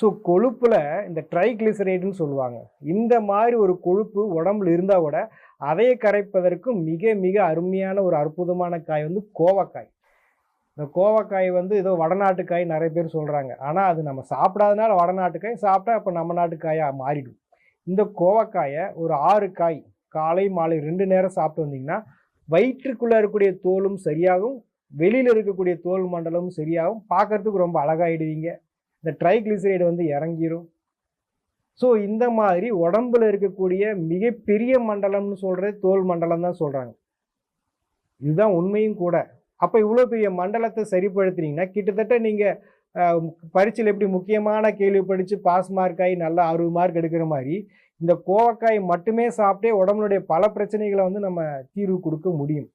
So கொழுப்பில் இந்த ட்ரைக்ளிசரைடுன்னு சொல்லுவாங்க. இந்த மாதிரி ஒரு கொழுப்பு உடம்புல இருந்தால் கூட அதையை கரைப்பதற்கு மிக மிக அருமையான ஒரு அற்புதமான காய் வந்து கோவக்காய். இந்த கோவக்காய் வந்து ஏதோ வடநாட்டுக்காய் நிறைய பேர் சொல்கிறாங்க ஆனால் அது நம்ம சாப்பிடாதனால வடநாட்டுக்காய் சாப்பிட்டா இப்போ நம்ம நாட்டுக்காயாக மாறிடும். இந்த கோவக்காயை ஒரு ஆறு காய் காலை மாலை ரெண்டு நேரம் சாப்பிட்டு வந்தீங்கன்னா வயிற்றுக்குள்ளே இருக்கக்கூடிய தோலும் சரியாகும் வெளியில் இருக்கக்கூடிய தோல் மண்டலமும் சரியாகும். பார்க்கறதுக்கு ரொம்ப அழகாகிடுவீங்க இந்த ட்ரைக்ளிசரைடு வந்து இறங்கிரும். ஸோ இந்த மாதிரி உடம்புல இருக்கக்கூடிய மிகப்பெரிய மண்டலம்னு சொல்கிறது தோல் மண்டலம் தான் சொல்கிறாங்க இதுதான் உண்மையும் கூட. அப்போ இவ்வளோ பெரிய மண்டலத்தை சரிப்படுத்துனீங்கன்னா கிட்டத்தட்ட நீங்கள் பரீட்சையில் எப்படி முக்கியமான கேள்வி படித்து பாஸ் மார்க் ஆகி நல்லா அறுபது மார்க் எடுக்கிற மாதிரி இந்த கோவக்காய் மட்டுமே சாப்பிட்டே உடம்புடைய பல பிரச்சனைகளை வந்து நம்ம தீர்வு கொடுக்க முடியும்.